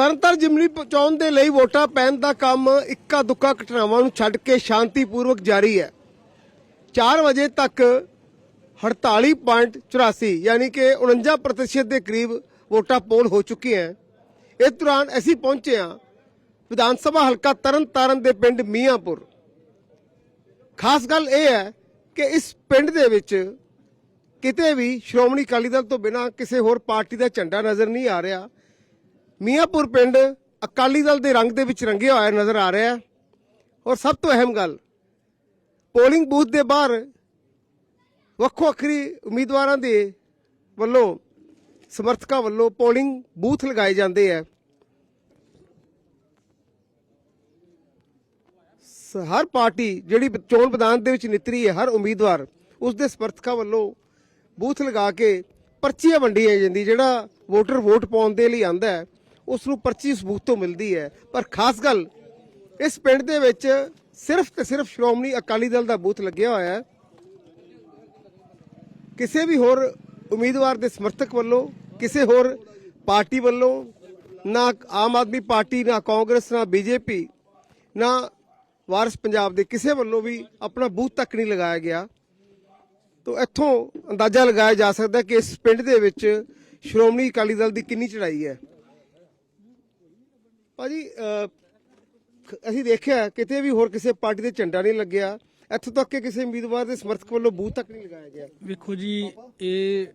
ਤਰਨਤਾਰਨ ਜਿਮਨੀ ਪਹੁੰਚਾਉਣ ਦੇ ਲਈ ਵੋਟਾਂ ਪੈਣ ਦਾ ਕੰਮ ਇੱਕਾ ਦੁੱਕਾ ਘਟਨਾਵਾਂ ਨੂੰ ਛੱਡ ਕੇ ਸ਼ਾਂਤੀਪੂਰਵਕ ਜਾਰੀ ਹੈ। 4 ਵਜੇ ਤੱਕ 48.84 ਯਾਨੀ ਕਿ 49% ਦੇ ਕਰੀਬ ਵੋਟਾਂ ਪੋਲ ਹੋ ਚੁੱਕੀਆਂ ਹੈ। ਇਸ ਦੌਰਾਨ ਅਸੀਂ ਪਹੁੰਚੇ ਹਾਂ ਵਿਧਾਨ ਸਭਾ ਹਲਕਾ ਤਰਨਤਾਰਨ ਦੇ ਪਿੰਡ ਮੀਆਂਪੁਰ। ਖਾਸ ਗੱਲ ਇਹ ਹੈ ਕਿ ਇਸ ਪਿੰਡ ਦੇ ਵਿੱਚ ਕਿਤੇ ਵੀ ਸ਼੍ਰੋਮਣੀ ਅਕਾਲੀ ਦਲ ਤੋਂ ਬਿਨਾ ਕਿਸੇ ਹੋਰ ਪਾਰਟੀ ਦਾ ਝੰਡਾ ਨਜ਼ਰ ਨਹੀਂ ਆ ਰਿਹਾ। ਮੀਆਂਪੁਰ ਪਿੰਡ ਅਕਾਲੀ ਦਲ ਦੇ ਰੰਗ ਦੇ ਵਿੱਚ ਰੰਗਿਆ ਹੋਇਆ ਨਜ਼ਰ ਆ ਰਿਹਾ ਹੈ। ਔਰ ਸਭ ਤੋਂ ਅਹਿਮ ਗੱਲ ਪੋਲਿੰਗ ਬੂਥ ਦੇ ਬਾਹਰ ਵੱਖੋ ਵੱਖਰੀ ਉਮੀਦਵਾਰਾਂ ਦੇ ਵੱਲੋਂ, ਸਮਰਥਕਾਂ ਵੱਲੋਂ ਪੋਲਿੰਗ ਬੂਥ ਲਗਾਏ ਜਾਂਦੇ ਆ ਹਰ ਪਾਰਟੀ ਜਿਹੜੀ ਚੋਣ ਮੈਦਾਨ ਦੇ ਵਿੱਚ ਨਿਤਰੀ ਹੈ, ਹਰ ਉਮੀਦਵਾਰ ਉਸ ਦੇ ਸਮਰਥਕਾਂ ਵੱਲੋਂ ਬੂਥ ਲਗਾ ਕੇ ਪਰਚੀਆਂ ਵੰਡੀਆਂ ਜਾਂਦੀ ਜਿਹੜਾ ਵੋਟਰ ਵੋਟ ਪਾਉਣ ਦੇ ਲਈ ਆਂਦਾ ਹੈ। ਉਸ ਨੂੰ ਪਰਚੀ ਉਸ ਬੂਥ ਤੋਂ ਮਿਲਦੀ ਹੈ। ਪਰ ਖਾਸ ਗੱਲ, ਇਸ ਪਿੰਡ ਦੇ ਵਿੱਚ ਸਿਰਫ ਤੇ ਸਿਰਫ ਸ਼੍ਰੋਮਣੀ ਅਕਾਲੀ ਦਲ ਦਾ ਬੂਥ ਲੱਗਿਆ ਹੋਇਆ ਹੈ। ਕਿਸੇ ਵੀ ਹੋਰ ਉਮੀਦਵਾਰ ਦੇ ਸਮਰਥਕ ਵੱਲੋਂ, ਕਿਸੇ ਹੋਰ ਪਾਰਟੀ ਵੱਲੋਂ, ਨਾ ਆਮ ਆਦਮੀ ਪਾਰਟੀ, ਨਾ ਕਾਂਗਰਸ, ਨਾ ਬੀਜੇਪੀ, ਨਾ ਵਾਰਿਸ ਪੰਜਾਬ ਦੇ ਕਿਸੇ ਵੱਲੋਂ ਵੀ ਆਪਣਾ ਬੂਥ ਤੱਕ ਨਹੀਂ ਲਗਾਇਆ ਗਿਆ। ਤੋ ਇੱਥੋਂ ਅੰਦਾਜ਼ਾ ਲਗਾਇਆ ਜਾ ਸਕਦਾ ਕਿ ਇਸ ਪਿੰਡ ਦੇ ਵਿੱਚ ਸ਼੍ਰੋਮਣੀ ਅਕਾਲੀ ਦਲ ਦੀ ਕਿੰਨੀ ਚੜਾਈ ਹੈ। ਭਾਜੀ ਅਸੀਂ ਦੇਖਿਆ ਕਿਤੇ ਵੀ ਹੋਰ ਕਿਸੇ ਪਾਰਟੀ ਦੇ ਝੰਡਾ ਨਹੀਂ ਲੱਗਿਆ। ਇੱਥੋਂ ਤੱਕ ਕਿ ਕਿਸੇ ਉਮੀਦਵਾਰ ਦੇ ਸਮਰਥਕ ਵੱਲੋਂ ਬੂਥ ਤੱਕ ਨਹੀਂ ਲਗਾਇਆ ਗਿਆ। ਵੇਖੋ ਜੀ, ਇਹ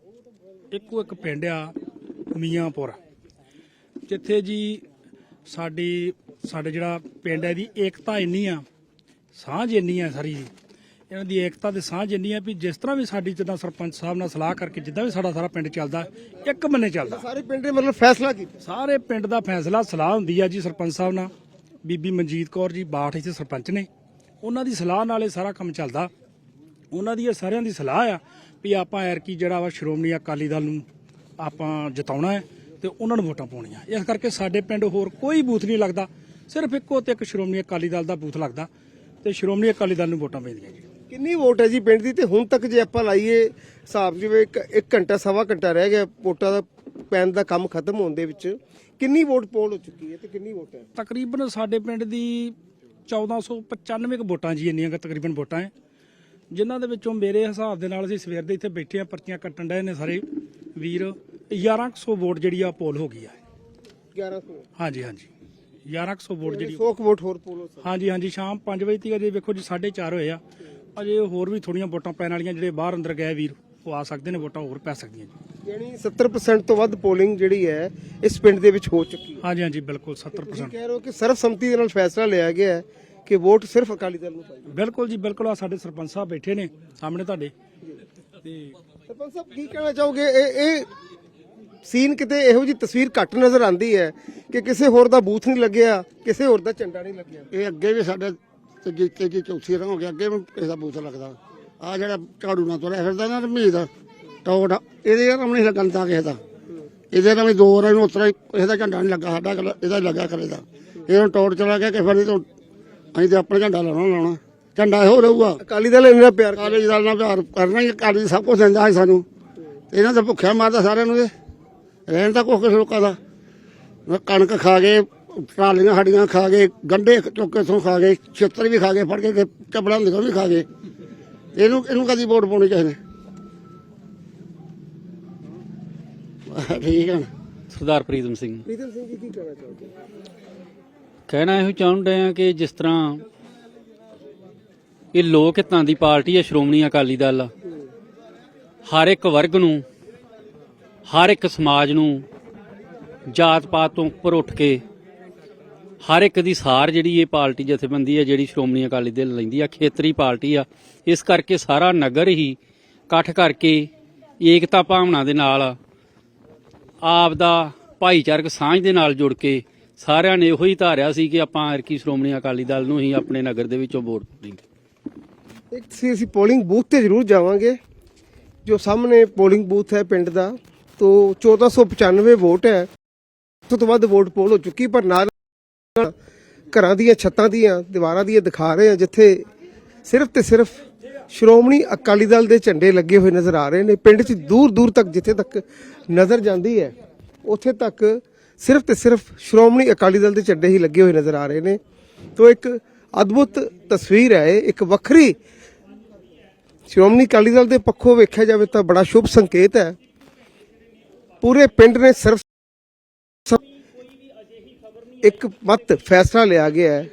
ਇੱਕੋ ਇੱਕ ਪਿੰਡ ਆ, ਮੀਆਂਪੁਰ। ਜਿੱਥੇ ਜੀ ਸਾਡੀ ਸਾਡੇ ਜਿਹੜਾ ਪਿੰਡ ਹੈ ਦੀ ਏਕਤਾ ਇੰਨੀ ਆ, ਸਾਂਝ ਇੰਨੀ ਆ ਸਾਰੀ ਜੀ। ਇਹਨਾਂ ਦੀ ਏਕਤਾ ਤੇ ਸਾਂਝ ਇੰਨੀ ਆ ਵੀ ਜਿਸ ਤਰ੍ਹਾਂ ਵੀ ਸਾਡੀ ਜਿੱਦਾਂ ਸਰਪੰਚ ਸਾਹਿਬ ਨਾਲ ਸਲਾਹ ਕਰਕੇ ਜਿੱਦਾਂ ਵੀ ਸਾਡਾ ਸਾਰਾ ਪਿੰਡ ਚੱਲਦਾ ਇੱਕ ਬੰਨੇ ਚੱਲਦਾ। ਸਾਰੇ ਪਿੰਡ ਨੇ ਮਤਲਬ ਫੈਸਲਾ ਕੀਤਾ ਸਾਰੇ ਪਿੰਡ ਦਾ ਫੈਸਲਾ ਸਲਾਹ ਹੁੰਦੀ ਆ ਜੀ ਸਰਪੰਚ ਸਾਹਿਬ ਨਾਲ। ਬੀਬੀ ਮਨਜੀਤ ਕੌਰ ਜੀ ਬਾਠ ਇੱਥੇ ਸਰਪੰਚ ਨੇ। ਉਹਨਾਂ ਦੀ ਸਲਾਹ ਨਾਲ ਇਹ ਸਾਰਾ ਕੰਮ ਚੱਲਦਾ। ਉਹਨਾਂ ਦੀ ਇਹ ਸਾਰਿਆਂ ਦੀ ਸਲਾਹ ਆ ਵੀ ਆਪਾਂ ਐਰਕੀ ਜਿਹੜਾ ਵਾ ਸ਼੍ਰੋਮਣੀ ਅਕਾਲੀ ਦਲ ਨੂੰ ਆਪਾਂ ਜਿਤਾਉਣਾ ਹੈ ਤੇ ਉਹਨਾਂ ਨੂੰ ਵੋਟਾਂ ਪਾਉਣੀਆਂ। ਇਸ ਕਰਕੇ ਸਾਡੇ ਪਿੰਡ ਹੋਰ ਕੋਈ ਬੂਥ ਨਹੀਂ ਲੱਗਦਾ। ਸਿਰਫ ਇੱਕੋ ਤੇ ਇੱਕ ਸ਼੍ਰੋਮਣੀ ਅਕਾਲੀ ਦਲ ਦਾ ਬੂਥ ਲੱਗਦਾ ਤੇ ਸ਼੍ਰੋਮਣੀ ਅਕਾਲੀ ਦਲ ਨੂੰ ਵੋਟਾਂ ਪੈਂਦੀਆਂ ਜੀ। ਕਿੰਨੀ ਵੋਟ ਹੈ ਜੀ ਪਿੰਡ ਦੀ? ਤੇ ਹੁਣ ਤੱਕ ਜੇ ਆਪਾਂ ਲਾਈਏ ਹਿਸਾਬ ਜਿਵੇਂ ਇੱਕ ਇੱਕ ਘੰਟਾ ਸਵਾ ਘੰਟਾ ਰਹਿ ਗਿਆ ਵੋਟਾਂ ਦਾ ਪੈਣ ਦਾ ਕੰਮ ਖਤਮ ਹੋਣ ਦੇ ਵਿੱਚ ਕਿੰਨੀ ਵੋਟ ਪੋਲ ਹੋ ਚੁੱਕੀ ਹੈ ਤੇ ਕਿੰਨੀ ਵੋਟ ਹੈ? ਤਕਰੀਬਨ ਸਾਡੇ ਪਿੰਡ ਦੀ 1495 ਕੁ ਵੋਟਾਂ ਜੀ ਇੰਨੀਆਂ ਕੁ ਤਕਰੀਬਨ ਵੋਟਾਂ ਹੈ। ਜਿਨ੍ਹਾਂ ਦੇ ਵਿੱਚੋਂ ਮੇਰੇ ਹਿਸਾਬ ਦੇ ਨਾਲ ਅਸੀਂ ਸਵੇਰ ਦੇ ਇੱਥੇ ਬੈਠੇ ਆ ਪਰਚੀਆਂ ਕੱਟਣ ਡਏ ਨੇ ਸਾਰੇ ਵੀਰ 1100 ਵੋਟ ਜਿਹੜੀ ਆ ਪੋਲ ਹੋ ਗਈ ਆ। 1100 ਹਾਂਜੀ ਹਾਂਜੀ। 1100 ਵੋਟ ਜਿਹੜੀ 100 ਵੋਟ ਹੋਰ ਪੋਲ ਹੋ ਸਕਦੀ ਹਾਂਜੀ ਹਾਂਜੀ ਸ਼ਾਮ 5 ਵਜੇ ਤੱਕ ਅਜੇ ਵੇਖੋ ਜੀ 4:30 ਹੋਏ ਆ। ਅਜੇ ਹੋਰ ਵੀ ਥੋੜੀਆਂ ਵੋਟਾਂ ਪੈਣ ਵਾਲੀਆਂ ਜਿਹੜੇ ਬਾਹਰ ਅੰਦਰ ਗਏ ਵੀਰ ਉਹ ਆ ਸਕਦੇ ਨੇ ਵੋਟਾਂ ਹੋਰ ਪੈ ਸਕਦੀਆਂ ਜੀ। ਯਾਨੀ 70% ਤੋਂ ਵੱਧ ਪੋਲਿੰਗ ਜਿਹੜੀ ਹੈ ਇਸ ਪਿੰਡ ਦੇ ਵਿੱਚ ਹੋ ਚੁੱਕੀ ਹੈ। ਹਾਂਜੀ ਹਾਂਜੀ ਬਿਲਕੁਲ ਤੁਸੀਂ 70% ਕਹਿ ਰਹੇ ਹੋ ਕਿ ਸਰਬਸੰਮਤੀ ਦੇ ਨਾਲ ਫੈਸਲਾ ਲਿਆ ਗਿਆ ਹੈ ਕਿ ਵੋਟ ਸਿਰਫ ਅਕਾਲੀ ਦਲ ਨੂੰ ਪਾਈ ਬਿਲਕੁਲ ਜੀ ਬਿਲਕੁਲ ਆ ਸਾਡੇ ਸਰਪੰਚ ਸਾਹਿਬ ਬੈਠੇ ਨੇ ਸਾਹਮਣੇ ਤੁਹਾਡੇ। ਤੇ ਸਰਪੰਚ ਸਾਹਿਬ ਕੀ ਕਹਿਣਾ ਚਾਹੋਗੇ? ਇਹ ਇਹ ਸੀਨ ਕਿਤੇ ਇਹੋ ਜੀ ਤਸਵੀਰ ਘੱਟ ਨਜ਼ਰ ਆਉਂਦੀ ਹੈ ਕਿ ਕਿਸੇ ਹੋਰ ਦਾ ਬੂਥ ਨਹੀਂ ਲੱਗਿਆ ਕਿਸੇ ਹੋਰ ਦਾ ਝੰਡਾ ਨਹੀਂ ਲੱਗਿਆ? ਇਹ ਅੱਗੇ ਵੀ ਸਾਡੇ ਤੀਜੀ ਤੀਜੀ ਚੌਥੀ ਰਾਂ ਹੋ ਗਿਆ ਅੱਗੇ ਵੀ ਕਿਸੇ ਦਾ ਬੂਥ ਲੱਗਦਾ। ਆ ਜਿਹੜਾ ਝਾੜੂ ਨਾਲ ਤੁਰਿਆ ਫਿਰਦਾ ਨਾ ਰਮੀਦ ਟੋਟ ਇਹਦੇ ਨਾਲ ਨਹੀਂ ਲੱਗਣ ਤਾਂ ਕਿਸੇ ਦਾ। ਇਹਦੇ ਨਾਲ ਵੀ ਦੋ ਵਾਰ ਇਹਨੂੰ ਉਤਰਾ ਕਿਸੇ ਦਾ ਝੰਡਾ ਨਹੀਂ ਲੱਗਾ ਸਾਡਾ ਇਹਦਾ ਲੱਗਾ ਕਰੇ ਦਾ। ਇਹ ਹੁਣ ਟੋਟ ਚਲਾ ਗਿਆ ਕਿ ਫਿਰ ਇਹ ਤੋਂ ਅਸੀਂ ਤੇ ਆਪਣਾ ਝੰਡਾ ਲਾਉਣਾ ਲਾਉਣਾ। ਝੰਡਾ ਇਹੋ ਰਹੂਗਾ। ਅਕਾਲੀ ਦਲ ਇੰਨਾ ਪਿਆਰ ਕਾਲਜ ਦਾ ਨਾਲ ਪਿਆਰ ਕਰਨਾ ਹੀ ਕਾਲਜ ਸਭ ਕੁਝ ਦਿੰਦਾ ਹੈ ਸਾਨੂੰ। ਤੇ ਇਹਨਾਂ ਦਾ ਭੁੱਖਿਆ ਮਾਰਦਾ ਸਾਰਿਆਂ ਨੂੰ ਇਹ। ਰਹਿਣ ਦਾ ਕੁਛ ਲੋਕਾਂ ਦਾ। ਕਣਕ ਖਾ ਗਏ ਟਰਾਲੀਆਂ ਸਾਡੀਆਂ ਖਾ ਗਏ ਗੰਡੇ ਚੁੱਕ ਇੱਥੋਂ ਖਾ ਗਏ ਛਿੱਤਰ ਵੀ ਖਾ ਗਏ ਫੜ ਕੇ ਚੱਪੜਾਂ ਨਿਕਲ ਵੀ ਖਾ ਗਏ ਇਹਨੂੰ ਇਹਨੂੰ ਕਦੀ ਵੋਟ ਪਾਉਣੀ ਚਾਹੀਦੀ? ਠੀਕ ਹੈ। ਸਰਦਾਰ ਪ੍ਰੀਤਮ ਸਿੰਘ। ਪ੍ਰੀਤਮ ਸਿੰਘ ਜੀ ਕੀ ਕਹਿਣਾ ਚਾਹੋਗੇ? ਕਹਿਣਾ ਇਹੋ ਚਾਹੁੰਦੇ ਆ ਕਿ ਜਿਸ ਤਰ੍ਹਾਂ ਇਹ ਲੋਕ ਹਿੱਤਾਂ ਦੀ ਪਾਰਟੀ ਹੈ ਸ਼੍ਰੋਮਣੀ ਅਕਾਲੀ ਦਲ। ਹਰ ਇੱਕ ਵਰਗ ਨੂੰ ਹਰ ਇੱਕ ਸਮਾਜ ਨੂੰ ਜਾਤ ਪਾਤ ਤੋਂ ਉੱਪਰ ਉੱਠ ਕੇ ਹਰ ਇੱਕ ਦੀ ਸਾਰ ਜਿਹੜੀ ਇਹ ਪਾਰਟੀ ਜਥੇਬੰਦੀ ਹੈ ਜਿਹੜੀ ਸ਼੍ਰੋਮਣੀ ਅਕਾਲੀ ਦਲ ਲੈਂਦੀ ਆ, ਖੇਤਰੀ ਪਾਰਟੀ ਆ, ਇਸ ਕਰਕੇ ਸਾਰਾ ਨਗਰ ਹੀ ਇਕੱਠ ਕਰਕੇ ਏਕਤਾ ਭਾਵਨਾ ਦੇ ਨਾਲ, ਆਪ ਦਾ ਭਾਈਚਾਰਕ ਸਾਂਝ ਦੇ ਨਾਲ ਜੁੜ ਕੇ ਸਾਰਿਆਂ ਨੇ ਇਹੋ ਹੀ ਧਾਰਿਆ ਸੀ ਕਿ ਆਪਾਂ ਐਰਕੀ ਸ਼੍ਰੋਮਣੀ ਅਕਾਲੀ ਦਲ ਨੂੰ ਹੀ ਆਪਣੇ ਨਗਰ ਦੇ ਵਿੱਚੋਂ ਵੋਟ ਪਾਉਣੀ ਇੱਕ ਸੀ ਅਸੀਂ ਪੋਲਿੰਗ ਬੂਥ ਤੇ ਜ਼ਰੂਰ ਜਾਵਾਂਗੇ। ਜੋ ਸਾਹਮਣੇ ਪੋਲਿੰਗ ਬੂਥ ਹੈ ਪਿੰਡ ਦਾ, ਤੋਂ 1495 ਵੋਟ ਹੈ। ਤੋਂ ਵੱਧ ਵੋਟ ਪੋਲ ਹੋ ਚੁੱਕੀ, ਪਰ ਨਾਲ ਘਰਾਂ ਦੀਆਂ ਛੱਤਾਂ ਦੀਆਂ ਦੀਵਾਰਾਂ ਦੀਆਂ ਦਿਖਾ ਰਹੇ ਹਾਂ ਜਿੱਥੇ ਸਿਰਫ ਤੇ ਸਿਰਫ ਸ਼੍ਰੋਮਣੀ ਅਕਾਲੀ ਦਲ ਦੇ ਝੰਡੇ ਲੱਗੇ ਹੋਏ ਨਜ਼ਰ ਆ ਰਹੇ ਨੇ। ਪਿੰਡ 'ਚ ਦੂਰ ਦੂਰ ਤੱਕ ਜਿੱਥੇ ਤੱਕ ਨਜ਼ਰ ਜਾਂਦੀ ਹੈ ਉੱਥੇ ਤੱਕ ਸਿਰਫ ਤੇ ਸਿਰਫ ਸ਼੍ਰੋਮਣੀ ਅਕਾਲੀ ਦਲ ਦੇ ਝੰਡੇ ਹੀ ਲੱਗੇ ਹੋਏ ਨਜ਼ਰ ਆ ਰਹੇ ਨੇ। ਤੋਂ ਇੱਕ ਅਦਭੁਤ ਤਸਵੀਰ ਹੈ ਇਹ, ਇੱਕ ਵੱਖਰੀ ਸ਼੍ਰੋਮਣੀ ਅਕਾਲੀ ਦਲ ਦੇ ਪੱਖੋਂ ਵੇਖਿਆ ਜਾਵੇ ਤਾਂ ਬੜਾ ਸ਼ੁਭ ਸੰਕੇਤ ਹੈ। ਪੂਰੇ ਪਿੰਡ ਨੇ ਸਿਰਫ ਇੱਕ ਮਤ ਫੈਸਲਾ ਲਿਆ ਗਿਆ ਹੈ।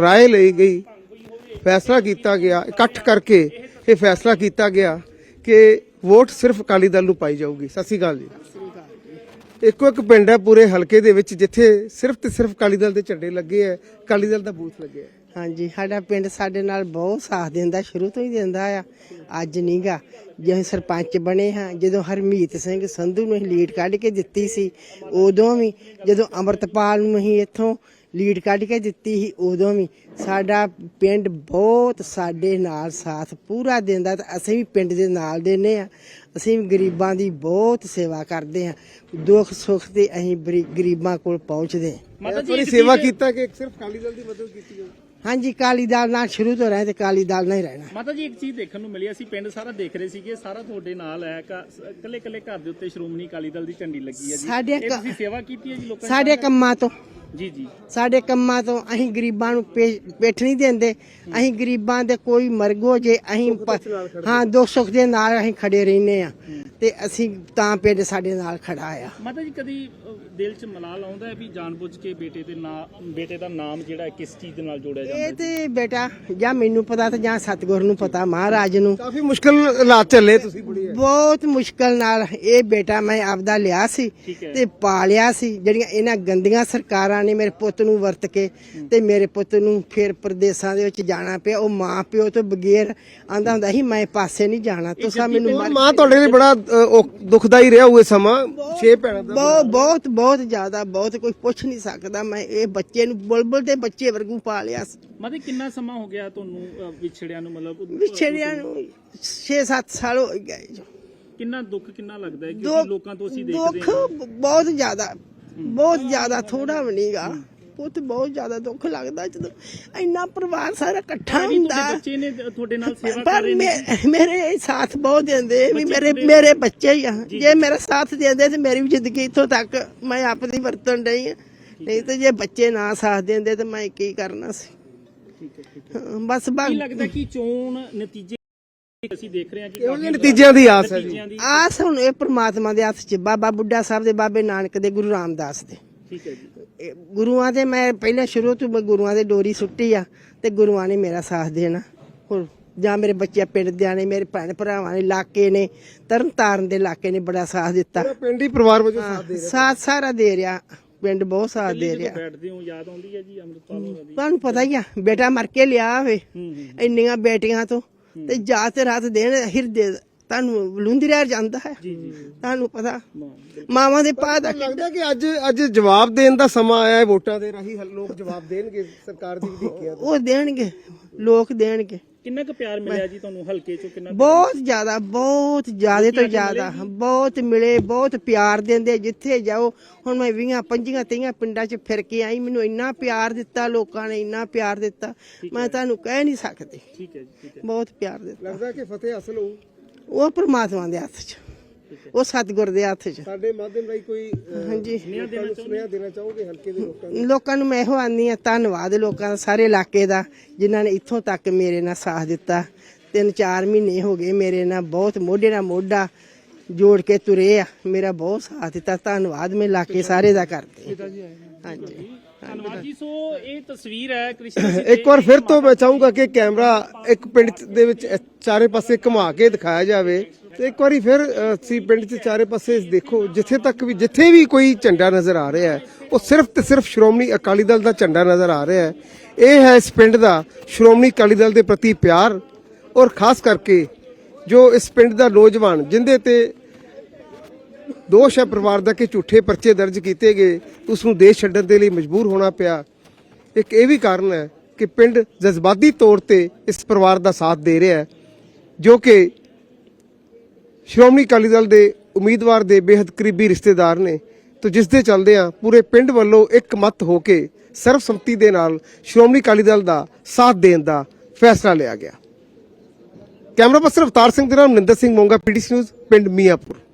ਰਾਏ ਲਈ ਗਈ। ਫੈਸਲਾ ਕੀਤਾ ਗਿਆ। ਇਕੱਠ ਕਰਕੇ ਇਹ ਫੈਸਲਾ ਕੀਤਾ ਗਿਆ ਕਿ ਵੋਟ ਸਿਰਫ ਅਕਾਲੀ ਦਲ ਨੂੰ ਪਾਈ ਜਾਊਗੀ। ਸਤਿ ਸ਼੍ਰੀ ਅਕਾਲ ਜੀ। ਇੱਕੋ ਇੱਕ ਪਿੰਡ ਹੈ ਪੂਰੇ ਹਲਕੇ ਦੇ ਵਿੱਚ, ਜਿੱਥੇ ਸਿਰਫ ਤੇ ਸਿਰਫ ਅਕਾਲੀ ਦਲ ਦੇ ਝੰਡੇ ਲੱਗੇ ਹੈ। ਅਕਾਲੀ ਦਲ ਦਾ ਬੂਥ ਲੱਗਿਆ ਹਾਂਜੀ ਸਾਡਾ ਪਿੰਡ ਸਾਡੇ ਨਾਲ ਬਹੁਤ ਸਾਥ ਦਿੰਦਾ ਸ਼ੁਰੂ ਤੋਂ ਹੀ ਦਿੰਦਾ ਆ। ਅੱਜ ਨਹੀਂਗਾ ਜਦੋਂ ਸਰਪੰਚ ਬਣੇ ਹਾਂ ਜਦੋਂ ਹਰਮੀਤ ਸਿੰਘ ਸੰਧੂ ਨੂੰ ਲੀਡ ਕੱਢ ਕੇ ਦਿੱਤੀ ਸੀ ਉਦੋਂ ਵੀ ਜਦੋਂ ਅਮਰਤਪਾਲ ਨੂੰ ਅਸੀਂ ਇੱਥੋਂ ਲੀਡ ਕੱਢ ਕੇ ਦਿੱਤੀ ਸੀ ਉਦੋਂ ਵੀ ਸਾਡਾ ਪਿੰਡ ਬਹੁਤ ਸਾਡੇ ਨਾਲ ਸਾਥ ਪੂਰਾ ਦਿੰਦਾ ਤੇ ਅਸੀਂ ਵੀ ਪਿੰਡ ਦੇ ਨਾਲ ਦਿੰਨੇ ਆ ਅਸੀਂ ਵੀ ਗਰੀਬਾਂ ਦੀ ਬਹੁਤ ਸੇਵਾ ਕਰਦੇ ਆ ਦੁੱਖ ਸੁੱਖ ਤੇ ਅਸੀਂ ਬਰੀ- ਗਰੀਬਾਂ ਕੋਲ ਪਹੁੰਚਦੇ ਹਾਂ। ਮਾਤਾ ਥੋੜੀ ਸੇਵਾ ਕੀਤਾ ਕਿ ਸਿਰਫ ਅਕਾਲੀ ਦਲ ਦੀ ਮਦਦ ਕੀਤੀ ਜਾਊ ਹਾਂਜੀ ਕਾਲੀ ਦਾਲ ਨਾਲ ਸ਼ੁਰੂ ਤੋਂ ਰਹੇ ਤੇ ਕਾਲੀ ਦਾਲ ਨਾਲ ਹੀ ਰਹਿਣਾ। ਮਾਤਾ ਜੀ ਇੱਕ ਚੀਜ਼ ਦੇਖਣ ਨੂੰ ਮਿਲੀ ਅਸੀਂ ਪਿੰਡ ਸਾਰਾ ਦੇਖ ਰਹੇ ਸੀਗੇ ਸਾਰਾ ਤੁਹਾਡੇ ਨਾਲ ਹੈ ਕੱਲੇ ਕੱਲੇ ਘਰ ਦੇ ਉੱਤੇ ਸ਼੍ਰੋਮਣੀ ਅਕਾਲੀ ਦਲ ਦੀ ਝੰਡੀ ਲੱਗੀ ਹੈ ਜੀ। ਸਾਡੇ ਇਹ ਕ- ਤੁਸੀਂ ਸੇਵਾ ਕੀਤੀ ਹੈ ਜੀ ਲੋਕਾਂ ਦੀ? ਸਾਡੇ ਕੰਮਾਂ ਤੋਂ। ਜੀ ਜੀ। ਸਾਡੇ ਕੰਮਾਂ ਤੋਂ ਅਸੀਂ ਗਰੀਬਾਂ ਨੂੰ ਪੇ- ਪਿੱਠ ਨਹੀਂ ਦਿੰਦੇ। ਅਸੀਂ ਗਰੀਬਾਂ ਦੇ ਕੋਈ ਮਰਗੋ ਜੇ ਅਸੀਂ ਪ- ਹਾਂ ਦੁੱਖ ਸੁੱਖ ਦੇ ਨਾਲ ਅਸੀਂ ਖੜੇ ਰਹਿੰਦੇ ਆ ਤੇ ਅਸੀਂ ਤਾਂ ਪਿੰਡ ਸਾਡੇ ਨਾਲ ਖੜਾ ਆ। ਮਾਤਾ ਜੀ ਕਦੀ ਦਿਲ 'ਚ ਮਲਾਲ ਆਉਂਦਾ ਵੀ ਜਾਣਬੁੱਝ ਕੇ ਬੇਟੇ ਦੇ ਨਾਮ ਬੇਟੇ ਦਾ ਨਾਮ ਜਿਹੜਾ ਕਿਸ ਚੀਜ਼ ਦੇ ਨਾਲ ਜੋੜਿਆ ਜਾਂਦਾ ਇਹ ਤੇ ਬੇਟਾ ਜਾਂ ਮੈਨੂੰ ਪਤਾ ਤੇ ਜਾਂ ਸਤਿਗੁਰ ਨੂੰ ਪਤਾ ਮਹਾਰਾਜ ਨੂੰ। ਕਾਫੀ ਮੁਸ਼ਕਲ ਹਾਲਾਤ ਚੱਲੇ ਤੁਸੀਂ ਬੜੀ ਬਹੁਤ ਮੁਸ਼ਕਲ ਨਾਲ ਇਹ ਬੇਟਾ ਮੈਂ ਆਪਦਾ ਲਿਆ ਸੀ। ਤੇ ਪਾਲਿਆ ਸੀ ਜਿਹੜੀਆਂ ਇਹਨਾਂ ਗੰਦੀਆਂ ਸਰਕਾਰਾਂ ਨੇ ਮੇਰੇ ਪੁੱਤ ਨੂੰ ਵਰਤ ਕੇ ਤੇ ਮੇਰੇ ਪੁੱਤ ਨੂੰ ਫਿਰ ਪ੍ਰਦੇਸਾਂ ਦੇ ਵਿੱਚ ਜਾਣਾ ਪਿਆ। ਉਹ ਮਾਂ ਪਿਓ ਤੋਂ ਬਗੈਰ ਆਂਦਾ ਹੁੰਦਾ ਸੀ ਮੈਂ ਪਾਸੇ ਨਹੀਂ ਜਾਣਾ ਤੁਸੀਂ ਮੈਨੂੰ ਮਾਂ ਤੁਹਾਡੇ ਲਈ ਬੜਾ ਅ, ਉਹ ਦੁਖਦਾਈ ਰਿਹਾ ਹੋਏ ਸਮਾਂ। ਛੇ ਭੈਣਾਂ ਦਾ ਬਹੁਤ ਬਹੁਤ ਬਹੁਤ ਜ਼ਿਆਦਾ ਬਹੁਤ ਕੋਈ ਪੁੱਛ ਨਹੀਂ ਸਕਦਾ। ਮੈਂ ਇਹ ਬੱਚੇ ਨੂੰ ਬੁਲਬੁਲ ਦੇ ਬੱਚੇ ਵਰਗੂ ਪਾਲਿਆ ਸੀ। ਮਾਤਾ ਜੀ, ਕਿੰਨਾ ਸਮਾਂ ਹੋ ਗਿਆ ਤੁਹਾਨੂੰ ਵਿਛੜਿਆਂ ਨੂੰ ਮਤਲਬ ਵਿਛੜਿਆਂ ਨੂੰ 6-7 ਸਾਲ ਹੋ ਗਏ ਜੋ। ਕਿੰਨਾ ਦੁੱਖ ਕਿੰਨਾ ਲੱਗਦਾ ਹੈ? ਦੁੱਖ ਕਿਉਂਕਿ ਲੋਕਾਂ ਤੋਂ ਅਸੀਂ ਦੇਖਦੇ ਦੁੱਖ ਹਾਂ। ਬਹੁਤ ਜ਼ਿਆਦਾ। ਬਹੁਤ ਜ਼ਿਆਦਾ ਥੋੜਾ ਵੀ ਨਹੀਂਗਾ ਪੁੱਤ ਬਹੁਤ ਜ਼ਿਆਦਾ ਦੁੱਖ ਲੱਗਦਾ ਜਦੋਂ ਇੰਨਾ ਪਰਿਵਾਰ ਸਾਰਾ ਇਕੱਠਾ ਹੁੰਦਾ ਤੁਹਾਡੇ ਬੱਚੇ ਨੇ ਤੁਹਾਡੇ ਨਾਲ ਸੇਵਾ ਕਰ ਪਰ ਰਹੇ ਨੇ? ਮੇ- ਮੇਰੇ ਸਾਥ ਬਹੁਤ ਦਿੰਦੇ ਵੀ ਮੇਰੇ ਮੇਰੇ ਬੱਚੇ ਹੀ ਆ। ਜੇ। ਮੇਰਾ ਸਾਥ ਦਿੰਦੇ ਤੇ ਮੇਰੀ ਵੀ ਜ਼ਿੰਦਗੀ ਇੱਥੋਂ ਤੱਕ ਮੈਂ ਆਪਣੀ ਵਰਤਣ ਡਈ ਆ। ਨਹੀਂ ਤੇ ਜੇ ਬੱਚੇ ਨਾ ਸਾਥ ਦਿੰਦੇ ਤੇ ਮੈਂ ਕੀ ਕਰਨਾ ਸੀ। ਬਸ ਬਾਕੀ ਲੱਗਦਾ ਕਿ ਚੋਣ ਨਤੀਜੇ ਅਸੀਂ ਦੇਖ ਰਹੇ ਹਾਂ ਕਿ ਕਾਫੀ ਨਤੀਜਿਆਂ ਦੀ ਆਸ ਹੈ ਜੀ। ਦੀ ਆਸ ਹੁਣ ਇਹ ਪ੍ਰਮਾਤਮਾ ਦੇ ਹੱਥ 'ਚ ਬਾਬਾ ਬੁੱਢਾ ਸਾਹਿਬ ਦੇ ਬਾਬੇ ਨਾਨਕ ਦੇ ਗੁਰੂ ਰਾਮਦਾਸ ਦੇ। ਠੀਕ ਹੈ ਜੀ। ਇਹ ਗੁਰੂਆਂ ਦੇ ਮੈਂ ਪਹਿਲਾਂ ਸ਼ੁਰੂ ਤੋਂ ਮੈਂ ਗੁਰੂਆਂ ਦੇ ਡੋਰੀ ਸੁੱਟੀ ਆ ਤੇ ਗੁਰੂਆਂ ਨੇ ਮੇਰਾ ਸਾਥ ਦੇਣਾ। ਹੋਰ ਜਾਂ ਮੇਰੇ ਬੱਚੇ ਪਿੰਡ ਦਿਆਂ ਨੇ ਮੇਰੇ ਭੈਣ ਭਰਾਵਾਂ ਨੇ ਇਲਾਕੇ ਨੇ ਤਰਨ ਤਾਰਨ ਦੇ ਇਲਾਕੇ ਨੇ ਬੜਾ ਸਾਥ ਦਿੱਤਾ। ਪੂਰਾ ਪਿੰਡ ਹੀ ਪਰਿਵਾਰ ਵਜੋਂ ਸਾਥ ਦੇ ਸਾਥ ਸਾਰਾ ਦੇ ਰਿਹਾ। ਪਿੰਡ ਬਹੁਤ ਸਾਥ ਦੇ ਰਿਹਾ। ਬੈਠਦੇ ਹੋ ਯਾਦ ਆਉਂਦੀ ਹੈ ਜੀ ਅੰਮ੍ਰਿਤਪਾਲ ਹੋਰਾਂ ਦੀ ਤੁਹਾਨੂੰ ਪਤਾ ਹੀ ਆ ਬੇਟਾ ਮਰ ਕੇ ਲਿਆ ਹੋਵੇ। ਇੰਨੀਆਂ ਬੇਟੀਆਂ ਤੋਂ ਤੇ ਜਾ ਤੇ ਰਾਤ ਦੇਣ ਹਿਰਦੇ ਤੁਹਾਨੂੰ ਲੁੰਦਰਿਆ ਜਾਂਦਾ ਹੈ। ਜੀ ਜੀ ਤੁਹਾਨੂੰ ਪਤਾ। ਮਾਵਾਂ ਦੇ ਪਾਦ ਲੱਗਦਾ ਕਿ ਅੱਜ ਅੱਜ ਜਵਾਬ ਦੇਣ ਦਾ ਸਮਾਂ ਆਇਆ ਹੈ ਵੋਟਾਂ ਦੇ ਰਾਹੀਂ ਲੋਕ ਜਵਾਬ ਦੇਣਗੇ ਸਰਕਾਰ ਦੀ ਵਿਧੀਕਿਆ ਉਹ ਦੇਣਗੇ ਲੋਕ ਦੇਣਗੇ। ਕਿੰਨਾ ਕੁ ਪਿਆਰ ਮਿਲਿਆ ਜੀ ਤੁਹਾਨੂੰ ਹਲਕੇ ਚੋਂ? ਕਿੰਨਾ ਬਹੁਤ ਜ਼ਿਆਦਾ ਬਹੁਤ ਜ਼ਿਆਦਾ ਤੋਂ ਜ਼ਿਆਦਾ ਬਹੁਤ ਮਿਲੇ ਬਹੁਤ ਪਿਆਰ ਦਿੰਦੇ ਜਿੱਥੇ ਜਾਓ ਹੁਣ ਮੈਂ 20 25 30 ਪਿੰਡਾਂ 'ਚ ਫਿਰ ਕੇ ਆਈ ਮੈਨੂੰ ਇੰਨਾ ਪਿਆਰ ਦਿੱਤਾ ਲੋਕਾਂ ਨੇ ਇੰਨਾ ਪਿਆਰ ਦਿੱਤਾ ਮੈਂ ਤੁਹਾਨੂੰ ਕਹਿ ਨਹੀਂ ਸਕਦੀ। ਠੀਕ ਹੈ ਜੀ ਠੀਕ ਹੈ। ਬਹੁਤ ਪਿਆਰ ਦਿੱਤਾ। ਲੱਗਦਾ ਕਿ ਫਤਿਹ ਹਾਸਲ ਹੋਊ। ਉਹ ਪ੍ਰਮਾਤਮਾ ਦੇ ਹੱਥ 'ਚ। ਉਹ ਸਤਿਗੁਰ ਦੇ ਹੱਥ 'ਚ। ਸਾਡੇ ਮਾਧਿਅਮ ਰਾਹੀਂ ਕੋਈ ਹਾਂਜੀ। ਸੁਨੇਹਾ ਦੇਣਾ ਚਾਹੋਗੇ ਹਲਕੇ ਦੇ ਲੋਕਾਂ ਨੂੰ? ਲੋਕਾਂ ਨੂੰ ਮੈਂ ਇਹੋ ਆਨੀ ਆ ਧੰਨਵਾਦ ਲੋਕਾਂ ਦਾ ਸਾਰੇ ਇਲਾਕੇ ਦਾ ਜਿਨ੍ਹਾਂ ਨੇ ਇੱਥੋਂ ਤੱਕ ਮੇਰੇ ਨਾਲ ਸਾਥ ਦਿੱਤਾ। ਤਿੰਨ ਚਾਰ ਮਹੀਨੇ ਹੋ ਗਏ ਮੇਰੇ ਨਾਲ ਬਹੁਤ ਮੋਢੇ ਨਾਲ ਮੋਢਾ ਜੋੜ ਕੇ ਤੁਰੇ ਆ। ਮੇਰਾ ਬਹੁਤ ਸਾਥ ਦਿੱਤਾ ਧੰਨਵਾਦ ਮੈਂ ਇਲਾਕੇ ਸਾਰੇ ਦਾ ਕਰਦੇ ਹਾਂਜੀ ਧੰਨਵਾਦ ਜੀ। ਸੋ ਇਹ ਤਸਵੀਰ ਹੈ ਕ੍ਰਿਸ਼ਨ ਜੀ ਇੱਕ ਵਾਰ ਫਿਰ ਤੋਂ ਮੈਂ ਚਾਹੂੰਗਾ ਕਿ ਕੈਮਰਾ ਇੱਕ ਪਿੰਡ ਦੇ ਵਿੱਚ ਚਾਰੇ ਪਾਸੇ ਘੁਮਾ ਕੇ ਦਿਖਾਇਆ ਜਾਵੇ ਤੇ ਇੱਕ ਵਾਰੀ ਫਿਰ ਤੁਸੀਂ ਪਿੰਡ 'ਚ ਚਾਰੇ ਪਾਸੇ ਦੇਖੋ ਜਿੱਥੇ ਤੱਕ ਵੀ ਜਿੱਥੇ ਵੀ ਕੋਈ ਝੰਡਾ ਨਜ਼ਰ ਆ ਰਿਹਾ ਹੈ ਉਹ ਸਿਰਫ ਤੇ ਸਿਰਫ ਸ਼੍ਰੋਮਣੀ ਅਕਾਲੀ ਦਲ ਦਾ ਝੰਡਾ ਨਜ਼ਰ ਆ ਰਿਹਾ ਹੈ। ਇਹ ਹੈ ਇਸ ਪਿੰਡ ਦਾ ਸ਼੍ਰੋਮਣੀ ਅਕਾਲੀ ਦਲ ਦੇ ਪ੍ਰਤੀ ਪਿਆਰ ਔਰ ਖਾਸ ਕਰਕੇ ਜੋ ਇਸ ਪਿੰਡ ਦਾ ਨੌਜਵਾਨ ਜਿੰਦੇ ਤੇ ਦੋਸ਼ ਹੈ ਪਰਿਵਾਰ ਦਾ ਕਿ ਝੂਠੇ ਪਰਚੇ ਦਰਜ ਕੀਤੇ ਗਏ, ਉਸ ਨੂੰ ਦੇਸ਼ ਛੱਡਣ ਦੇ ਲਈ ਮਜਬੂਰ ਹੋਣਾ ਪਿਆ। ਇੱਕ ਇਹ ਵੀ ਕਾਰਨ ਹੈ ਕਿ ਪਿੰਡ ਜਜ਼ਬਾਤੀ ਤੌਰ ਤੇ ਇਸ ਪਰਿਵਾਰ ਦਾ ਸਾਥ ਦੇ ਰਿਹਾ ਹੈ, ਜੋ ਕਿ ਸ਼੍ਰੋਮਣੀ ਅਕਾਲੀ ਦਲ ਦੇ ਉਮੀਦਵਾਰ ਦੇ ਬੇहद ਕਰੀਬੀ ਰਿਸ਼ਤੇਦਾਰ ਨੇ। ਤੋਂ ਜਿਸ ਦੇ ਚੱਲਦੇ ਆ ਪੂਰੇ ਪਿੰਡ ਵੱਲੋਂ ਇੱਕ ਮਤ ਹੋ ਕੇ ਸਰਬਸੰਮਤੀ ਦੇ ਨਾਲ ਸ਼੍ਰੋਮਣੀ ਅਕਾਲੀ ਦਲ ਦਾ ਸਾਥ ਦੇਣ ਦਾ ਫੈਸਲਾ ਲਿਆ ਗਿਆ। ਕੈਮਰਾ ਪਰਸਨ ਅਵਤਾਰ ਸਿੰਘ ਦੇ ਨਾਲ ਮਨਿੰਦਰ ਸਿੰਘ ਮੋਂਗਾ, ਪੀਡੀਸੀ ਨਿਊਜ਼, ਪਿੰਡ ਮੀਆਂਪੁਰ।